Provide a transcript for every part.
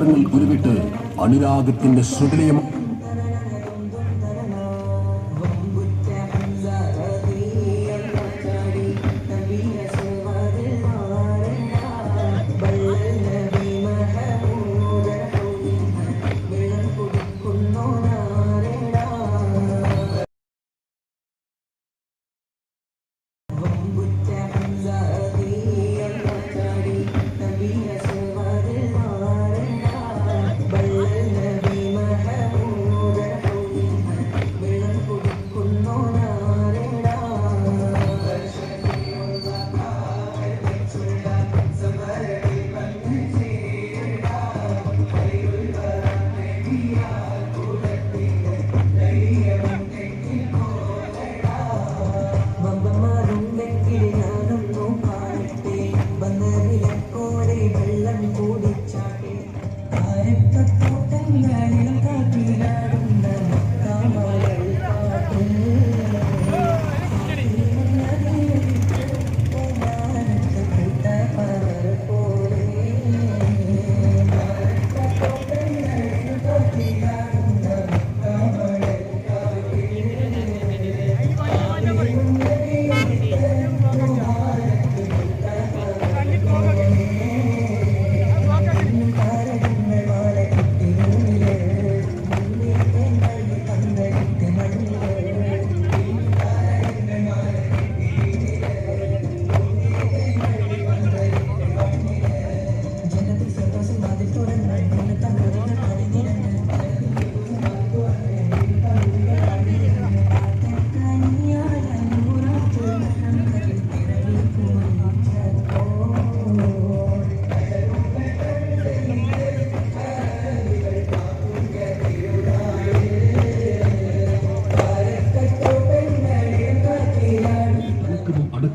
മന്ത്രങ്ങൾ ഉരുവിട്ട് അനുരാഗത്തിന്റെ ശ്രുതിലയം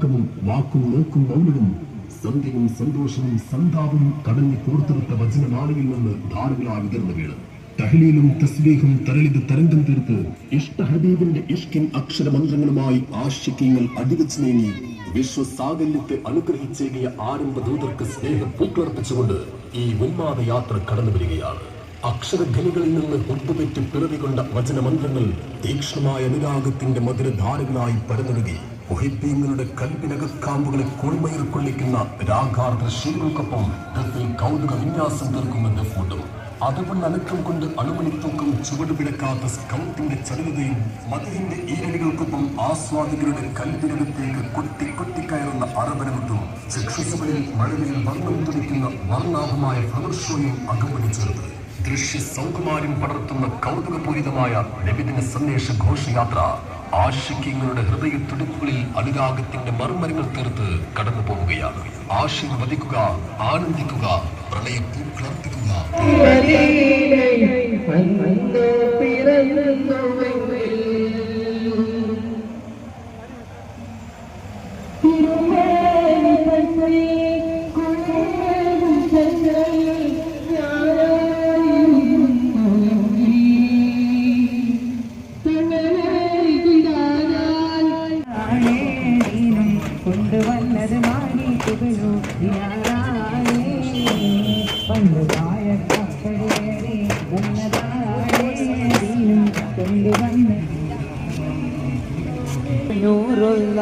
അടക്കവും വാക്കും നോക്കും മൗനവും സന്ധ്യയും സന്തോഷവും സന്താപവും കടഞ്ഞു കോർത്തെടുത്ത വചനമാലയിൽ നിന്ന് ധാരകളാ വിതർന്നു വീണ്. തഹ്ലീലും തസ്ബീഹും തരളിത് തരംഗം തീർത്ത് ഇഷ്ടഹബീബിന്റെ ഇഷ്കിൻ അക്ഷരമന്ത്രങ്ങളുമായി ആശിക്കങ്ങൾ അടിവച്ചു നീങ്ങി വിശ്വസാകല്യത്തെ അനുഗ്രഹിച്ചേകിയ ആരംഭ ദൂതർക്ക് സ്നേഹം പൂക്കളർപ്പിച്ചുകൊണ്ട് ഈ ഉന്മാദ യാത്ര കടന്നു വരികയാണ് അക്ഷരഖനികളിൽ നിന്ന് ഉപ്പുപെറ്റ് പിറവികൊണ്ട വചനമന്ത്രങ്ങൾ തീക്ഷ്ണമായ അനുരാഗത്തിന്റെ മധുരധാരകളായി പരന്നൊഴുകി ഒഹിപ്പീങ്ങളുടെ കൽപ്പിനകക്കാമ്പുകളെ കുളിമയിൽ കൊള്ളിക്കുന്ന രാഗാർദ്ര ശീലങ്ങൾക്കൊപ്പം ഗത്തിൽ കൗതുക വിന്യാസം തീർക്കുമെന്ന് ഫോട്ടോ. അതുകൊണ്ട് അനക്കം കൊണ്ട് അണുമണിത്തൂക്കം ചുവടുപിടക്കാത്ത സ്കൗട്ടിന്റെ ചടുലതയും മതിന്റെ ഈരടികൾക്കൊപ്പം ആസ്വാദികരുടെ കൽപ്പിനകത്തേക്ക് കൊട്ടി കൊട്ടിക്കയറുന്ന അറബനമത്തും ചക്ഷുസുകളിൽ മഴവിൽ വർണം തുടിക്കുന്ന വർണാഭമായ ഷോയും അകമ്പടി ചേർത്ത്. ദൃശ്യ സൗകുമാര്യം പടർത്തുന്ന കൗതുകപൂരിതമായ നബിദിന സന്ദേശ ഘോഷയാത്ര. ആശിക്യങ്ങളുടെ ഹൃദയ തുടിപ്പുകളിൽ അനുരാഗത്തിന്റെ മർമ്മരങ്ങൾ തീർത്ത് കടന്നു പോവുകയാണ് ആശീർവദിക്കുക ആനന്ദിക്കുക പ്രണയപ്പൂക്കളർപ്പിക്കുക കൊണ്ടുവന്ന് നൂറുള്ള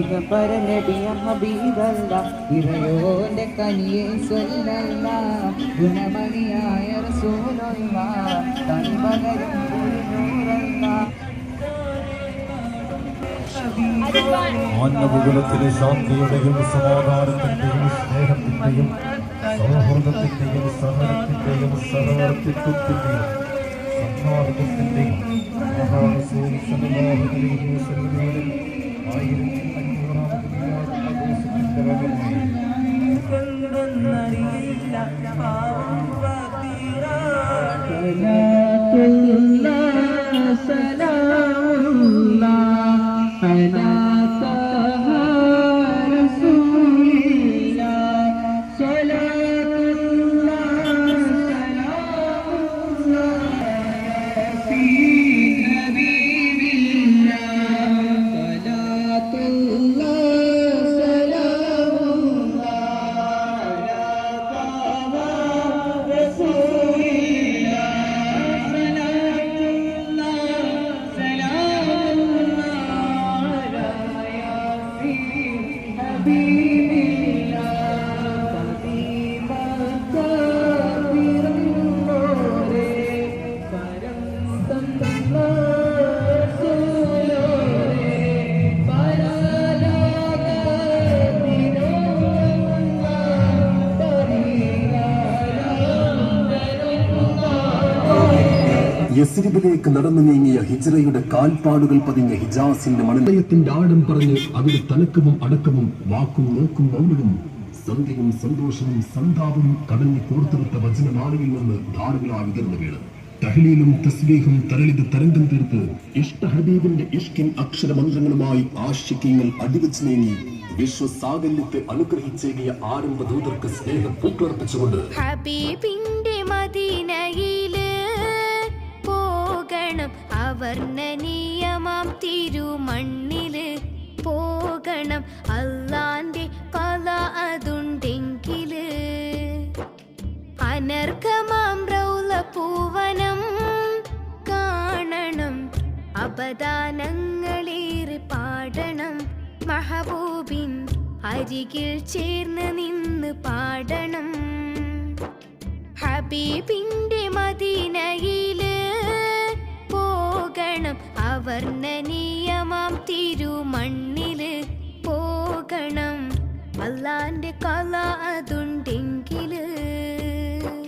ഇവ പരനബിയ ഹബീബല്ല ഇറയോന്റെ കനിയെ സ്വല്ലല്ല ഗുണമണിയായ റസൂലുള്ള തൻപകരം നൂറല്ല. മാനവകുലത്തിലെ ശാന്തിയുടെയും സമാധാനത്തിന്റെയും സ്നേഹത്തിന്റെയും സൗഹൃദത്തിന്റെയും സഹനത്തിന്റെയും സഹവർത്തിത്വത്തിന്റെയും വസല്ലമയുടെ ആയിരത്തി അഞ്ഞൂറാമത് ആഘോഷത്തിന്റെ ഭാഗമായി യസ്രിബിലേക്ക് നടന്നു നീങ്ങിയ ഹിജ്റയുടെ കാൽപ്പാടുകൾ പതിഞ്ഞ ഹിജാസിന്റെ മണലയത്തിന്റെ ആഴം പറഞ്ഞ് അവിടെ തലക്കവും അടക്കവും വാക്കും നോക്കും മൗനവും സന്ധ്യയും സന്തോഷവും സന്താപവും കടഞ്ഞു കോർത്തെടുത്ത വചനമാലയിൽ നിന്ന് ധാരകളാ വിതർന്നു വീണ്. തഹ്ലീലും തസ്ബീഹും തരളിത് തരംഗം തീർത്ത് ഇഷ്ട ഹബീബിന്റെ ഇഷ്കിൻ അക്ഷരമന്ത്രങ്ങളുമായി ആശിക്കങ്ങൾ അടിവച്ച് നീങ്ങി വിശ്വസാകല്യത്തെ അനുഗ്രഹിച്ചേകിയ ആരംഭ ദൂതർക്ക് സ്നേഹം പൂക്കളർപ്പിച്ചുകൊണ്ട്. ഹബീബിന്റെ മദീനയിൽ അവർണനീയമാം തിരുമണ്ണിൽ പോകണം. അല്ലാന്റെ കല അതുണ്ടെങ്കിൽ. അനർഘമാം റൗല പൂവനം കാണണം. അപദാനങ്ങളേറെ പാടണം. മഹബൂബിൻ അരികിൽ ചേർന്ന് നിന്ന് പാടണം. ഹബീബിന്റെ മദീനയിൽ അവർണനീയമാം തിരുമണ്ണിൽ പോകണം. അല്ലാന്റെ കല അതുണ്ടെങ്കിൽ